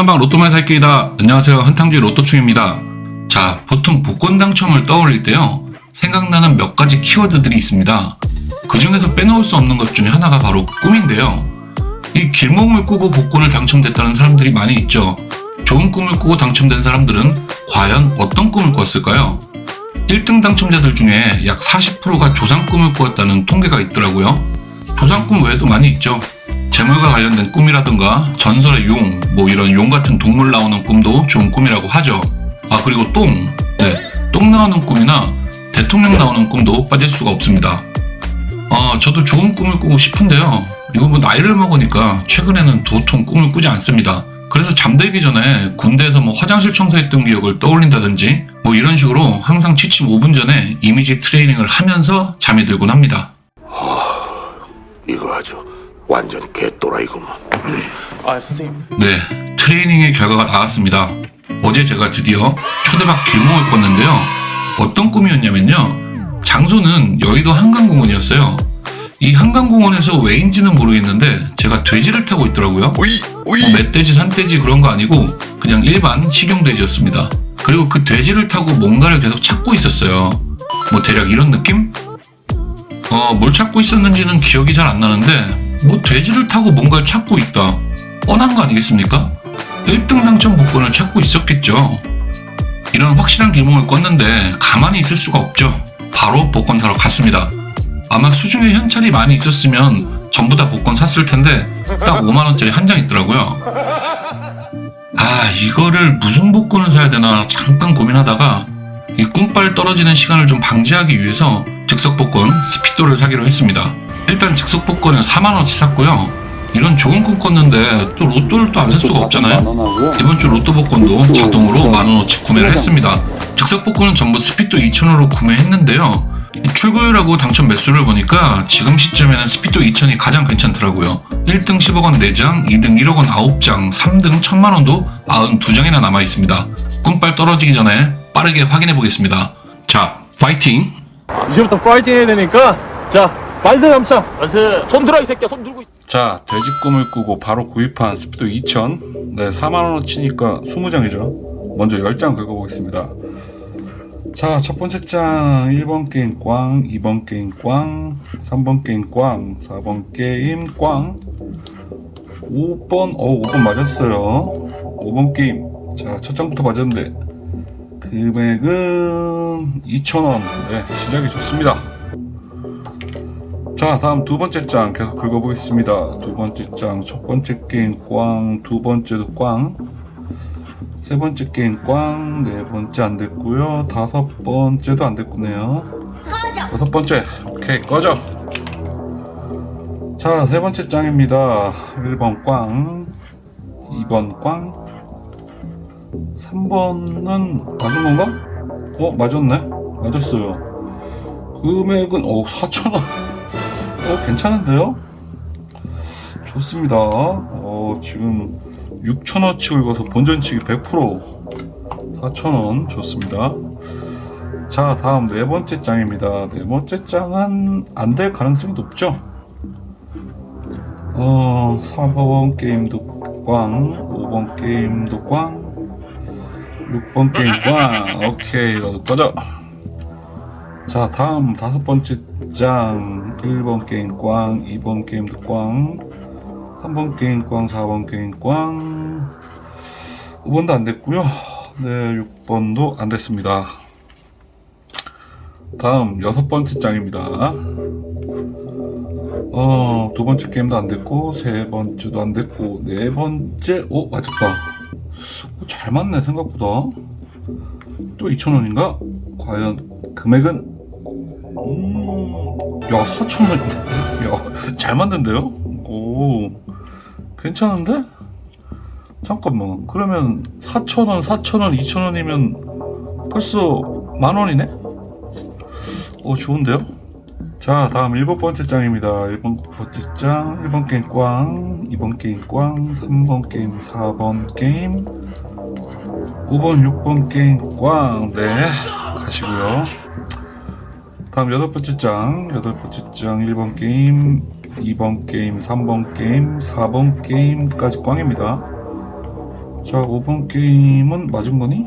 최강방 로또만 살기이다. 안녕하세요. 한탕주의 로또충입니다. 자, 보통 복권 당첨을 떠올릴 때요. 생각나는 몇 가지 키워드들이 있습니다. 그 중에서 빼놓을 수 없는 것 중에 하나가 바로 꿈인데요. 이 길몽을 꾸고 복권을 당첨됐다는 사람들이 많이 있죠. 좋은 꿈을 꾸고 당첨된 사람들은 과연 어떤 꿈을 꿨을까요? 1등 당첨자들 중에 약 40%가 조상 꿈을 꾸었다는 통계가 있더라고요. 조상 꿈 외에도 많이 있죠. 재물과 관련된 꿈이라든가 전설의 용, 뭐 이런 용 같은 동물 나오는 꿈도 좋은 꿈이라고 하죠. 아 그리고 똥, 네, 똥 나오는 꿈이나 대통령 나오는 꿈도 빠질 수가 없습니다. 아 저도 좋은 꿈을 꾸고 싶은데요. 이거 뭐 나이를 먹으니까 최근에는 도통 꿈을 꾸지 않습니다. 그래서 잠들기 전에 군대에서 뭐 화장실 청소했던 기억을 떠올린다든지 뭐 이런 식으로 항상 취침 5분 전에 이미지 트레이닝을 하면서 잠이 들곤 합니다. 이거 아주 완전 개또라이구만. 아 선생님 네, 트레이닝의 결과가 나왔습니다. 어제 제가 드디어 초대박 길몽을 꿨는데요. 어떤 꿈이었냐면요. 장소는 여의도 한강공원이었어요. 이 한강공원에서 왜인지는 모르겠는데 제가 돼지를 타고 있더라고요. 우이 우이. 뭐 멧돼지, 산돼지 그런 거 아니고 그냥 일반 식용돼지였습니다. 그리고 그 돼지를 타고 뭔가를 계속 찾고 있었어요. 뭐 대략 이런 느낌? 어, 뭘 찾고 있었는지는 기억이 잘 안 나는데 뭐 돼지를 타고 뭔가를 찾고 있다. 뻔한 거 아니겠습니까? 1등 당첨 복권을 찾고 있었겠죠. 이런 확실한 길몽을 꿨는데 가만히 있을 수가 없죠. 바로 복권 사러 갔습니다. 아마 수중에 현찰이 많이 있었으면 전부 다 복권 샀을 텐데 딱 5만 원짜리 한 장 있더라고요. 아 이거를 무슨 복권을 사야 되나 잠깐 고민하다가 이 꿈빨 떨어지는 시간을 좀 방지하기 위해서 즉석 복권 스피도를 사기로 했습니다. 일단 즉석 복권은 4만 원치 샀고요. 이런 좋은 꿈 꿨는데 또 로또를 또 안 살 수가 없잖아요. 이번 주 로또 복권도 자동으로 만 원어치 구매를 했습니다. 즉석 복권은 전부 스피도 2,000원으로 구매했는데요. 출고율하고 당첨 매수를 보니까 지금 시점에는 스피도 2,000이 가장 괜찮더라고요. 1등 10억 원 4장, 2등 1억 원 9장, 3등 1,000만 원도 92장이나 남아 있습니다. 꿈빨 떨어지기 전에 빠르게 확인해 보겠습니다. 자, 파이팅! 이제부터 파이팅 해야 되니까 자 말들 남자 손 들어 이 새끼야 손 들고 있... 자, 돼지 꿈을 꾸고 바로 구입한 스피드 2000. 네, 4만원어치니까 20장이죠. 먼저 10장 긁어보겠습니다. 자, 첫 번째 장 1번 게임 꽝, 2번 게임 꽝, 3번 게임 꽝, 4번 게임 꽝, 5번, 어, 5번 맞았어요. 5번 게임. 자, 첫 장부터 맞았는데, 금액은 2,000원. 네, 시작이 좋습니다. 자, 다음 두 번째 장 계속 긁어보겠습니다. 두 번째 장, 첫 번째 게임 꽝, 두 번째도 꽝, 세 번째 게임 꽝, 네 번째 안 됐고요. 다섯 번째도 안 됐군요. 여섯 번째, 오케이, 꺼져. 자, 세 번째 장입니다. 1번 꽝, 2번 꽝, 3번은 맞은 건가? 어, 맞았네. 맞았어요. 금액은, 어, 4,000원. 어, 괜찮은데요? 좋습니다. 어, 지금 6,000원치 긁어서 본전치기 100% 4,000원 좋습니다. 자, 다음 네 번째 장입니다. 네 번째 장은 안 될 가능성이 높죠? 어, 3번 게임도 꽝, 5번 게임도 꽝, 6번 게임 꽝. 오케이, 너도 꺼져. 자, 다음 다섯 번째 장 1번 게임 꽝, 2번 게임도 꽝, 3번 게임 꽝, 4번 게임 꽝, 5번도 안 됐고요. 네, 6번도 안 됐습니다. 다음 여섯 번째 장입니다. 어, 두 번째 게임도 안 됐고, 세 번째도 안 됐고, 네 번째, 오, 맞았다. 어, 잘 맞네, 생각보다. 또 2,000원인가? 과연 금액은 음, 야, 4천원. 야, 잘 만든데요? 오, 괜찮은데? 잠깐만. 그러면 4천원, 4천원, 2천원이면 벌써 만원이네? 오, 좋은데요? 자, 다음 일곱 번째 장입니다. 1번 번째 장, 1번 게임 꽝, 2번 게임 꽝, 3번 게임, 4번 게임, 5번, 6번 게임 꽝. 네, 가시고요. 다음 여덟 번째 장, 여덟 번째 장 1번 게임, 2번 게임, 3번 게임, 4번 게임까지 꽝입니다. 자, 5번 게임은 맞은 거니?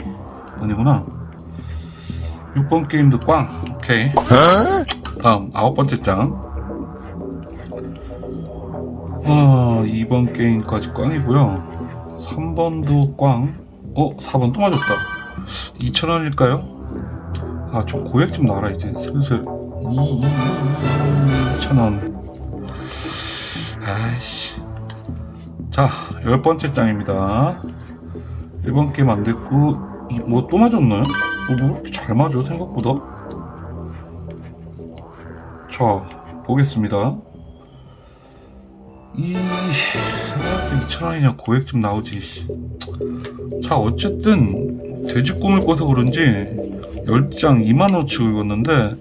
아니구나. 6번 게임도 꽝. 오케이. 다음, 아홉 번째 장. 아, 2번 게임까지 꽝이고요. 3번도 꽝. 어, 4번 또 맞았다. 2,000원일까요? 아, 좀 고액 좀 나와라, 이제. 슬슬. 2, 2, 2,000원. 아이씨. 자, 열 번째 장입니다. 1번 게임 안 됐고, 뭐 또 맞았나요? 뭐, 뭐 이렇게 잘 맞아, 생각보다? 자, 보겠습니다. 이, 2,000원이냐, 고액 좀 나오지. 씨. 자, 어쨌든, 돼지 꿈을 꿔서 그런지, 10장 2만원치 긁었는데,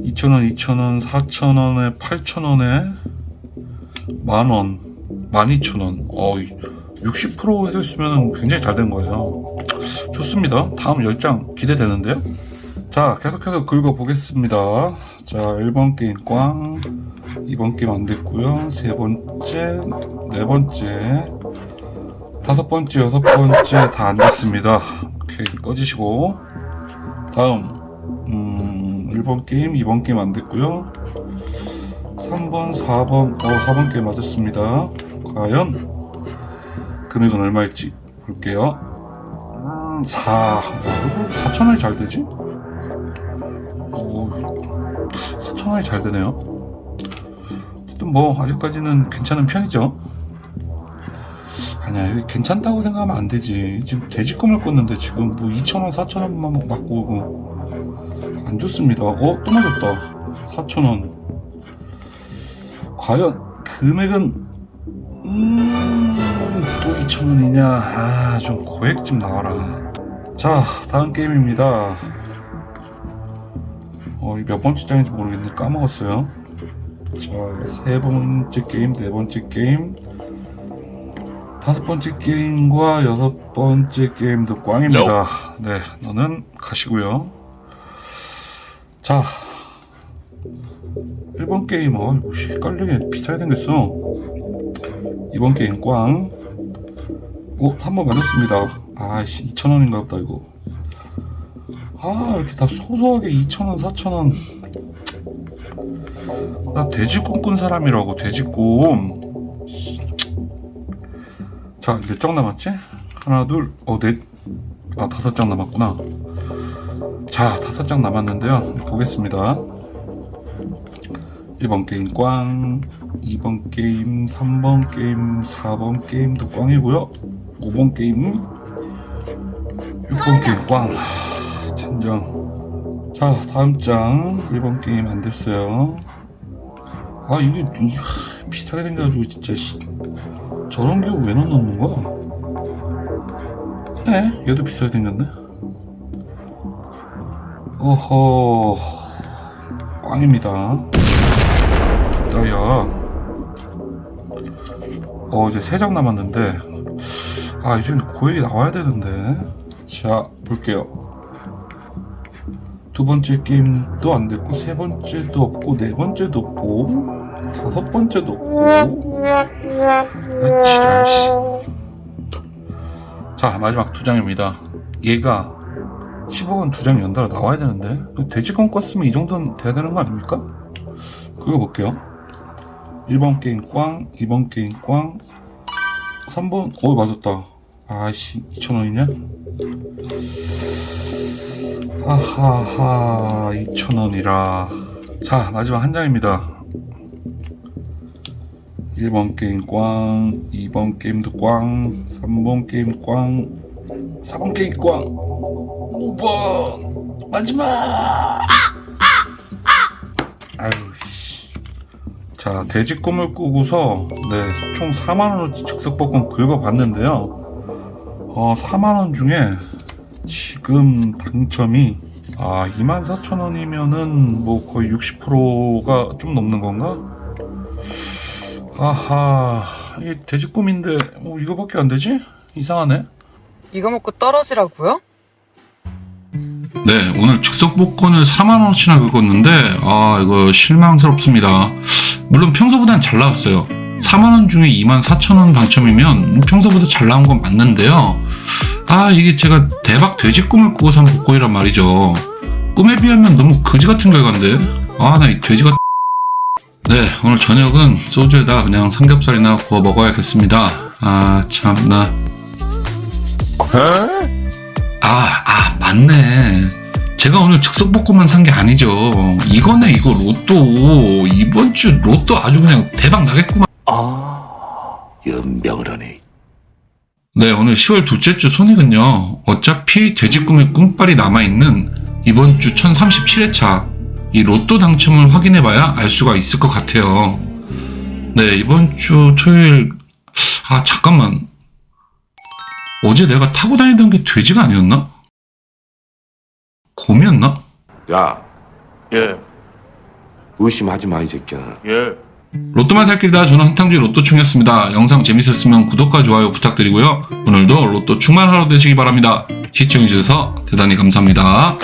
2,000원, 2,000원, 4,000원에, 8,000원에, 만원, 12,000원. 어, 60% 해서 있으면 굉장히 잘 된 거예요. 좋습니다. 다음 10장 기대되는데요? 자, 계속해서 긁어보겠습니다. 자, 1번 게임 꽝, 2번 게임 안 됐고요. 세 번째, 네 번째, 다섯 번째, 여섯 번째 다 안 됐습니다. 오케이, 꺼지시고. 다음, 음, 1번 게임, 2번 게임 안 됐고요. 3번, 4번, 어, 4번 게임 맞았습니다. 과연 금액은 얼마일지 볼게요. 음, 4, 4천 원이 잘 되지? 오, 4천 원이 잘 되네요. 뭐, 아직까지는 괜찮은 편이죠. 아니야, 이거 괜찮다고 생각하면 안 되지. 지금 돼지꿈을 꿨는데 지금 뭐 2천원, 4천원만 맞고. 안 좋습니다. 어, 또 맞았다. 4천원. 과연 금액은 음, 또 2,000원이냐? 아, 좀 고액 좀 나와라. 자, 다음 게임입니다. 어, 이몇 번째 장인지 모르겠는데 까먹었어요. 자, 세 번째 게임, 네 번째 게임, 다섯 번째 게임과 여섯 번째 게임도 꽝입니다. 네, 너는 가시고요. 자, 1번 게임, 어, 이거 씨, 헷갈리게 비슷하게 생겼어. 2번 게임 꽝. 오, 3번 맞았습니다. 아씨, 2,000원인가 보다, 이거. 아, 이렇게 다 소소하게 2,000원, 4,000원. 나 돼지 꿈꾼 사람이라고, 돼지 꿈. 자, 몇장 남았지? 하나, 둘, 어, 넷, 아, 다섯 장 남았구나. 자, 다섯 장 남았는데요. 보겠습니다. 1번 게임 꽝, 2번 게임, 3번 게임, 4번 게임도 꽝이고요. 5번 게임, 6번 게임 꽝. 하, 젠장. 자, 다음 장. 1번 게임 안 됐어요. 아, 이게, 이- 하, 비슷하게 생겨가지고, 진짜, 씨. 저런 경우 왜 넣는 거야? 에? 얘도 비슷하게 생겼네? 어허. 꽝입니다. 야야. 어 이제 세 장 남았는데 아 이제 고액이 나와야 되는데 자 볼게요. 두 번째 게임도 안 됐고 세 번째도 없고 네 번째도 없고 다섯 번째도 없고 아 지랄 씨. 자 마지막 두 장입니다. 얘가 10억원 두 장이 연달아 나와야 되는데 돼지권 껐으면 이 정도는 돼야 되는 거 아닙니까? 그거 볼게요. 1번 게임 꽝, 2번 게임 꽝, 3번, 어, 맞았다. 아씨, 2,000원이냐? 하하하, 2,000원이라. 자, 마지막 한 장입니다. 1번 게임 꽝, 2번 게임도 꽝, 3번 게임 꽝, 4번 게임 꽝, 5번, 마지막! 아유, 씨. 자, 돼지 꿈을 꾸고서, 네, 총 4만 원어치 즉석볶음 긁어봤는데요. 어, 4만 원 중에 지금 당첨이, 아, 24,000원이면은 뭐 거의 60%가 좀 넘는 건가? 아하, 이게 돼지 꿈인데, 뭐 이거밖에 안 되지? 이상하네? 이거 먹고 떨어지라고요? 네, 오늘 즉석 복권을 4만 원어치나 긁었는데 아 이거 실망스럽습니다. 물론 평소보다는 잘 나왔어요. 4만원 중에 2만 4천원 당첨이면 평소보다 잘 나온 건 맞는데요. 아, 이게 제가 대박 돼지 꿈을 꾸고 산 복권이란 말이죠. 꿈에 비하면 너무 거지 같은 결과인데. 아, 나 이 돼지가. 네, 오늘 저녁은 소주에다 그냥 삼겹살이나 구워 먹어야겠습니다. 아, 참나. 아, 아, 맞네. 제가 오늘 즉석볶음만 산 게 아니죠. 이거네, 이거 로또. 이번 주 로또 아주 그냥 대박 나겠구만. 아, 연병을 하네. 네, 오늘 10월 둘째 주 손익은요. 어차피 돼지 꿈의 꿈빨이 남아있는 이번 주 1037회차 이 로또 당첨을 확인해봐야 알 수가 있을 것 같아요. 네, 이번 주 토요일, 아, 잠깐만. 어제 내가 타고 다니던 게 돼지가 아니었나? 곰이었나? 야, 예, 의심하지 마, 이 새끼야. 예. 로또만 살 길다. 저는 한탕주의 로또충이었습니다. 영상 재밌었으면 구독과 좋아요 부탁드리고요. 오늘도 로또 충만하루 되시기 바랍니다. 시청해주셔서 대단히 감사합니다.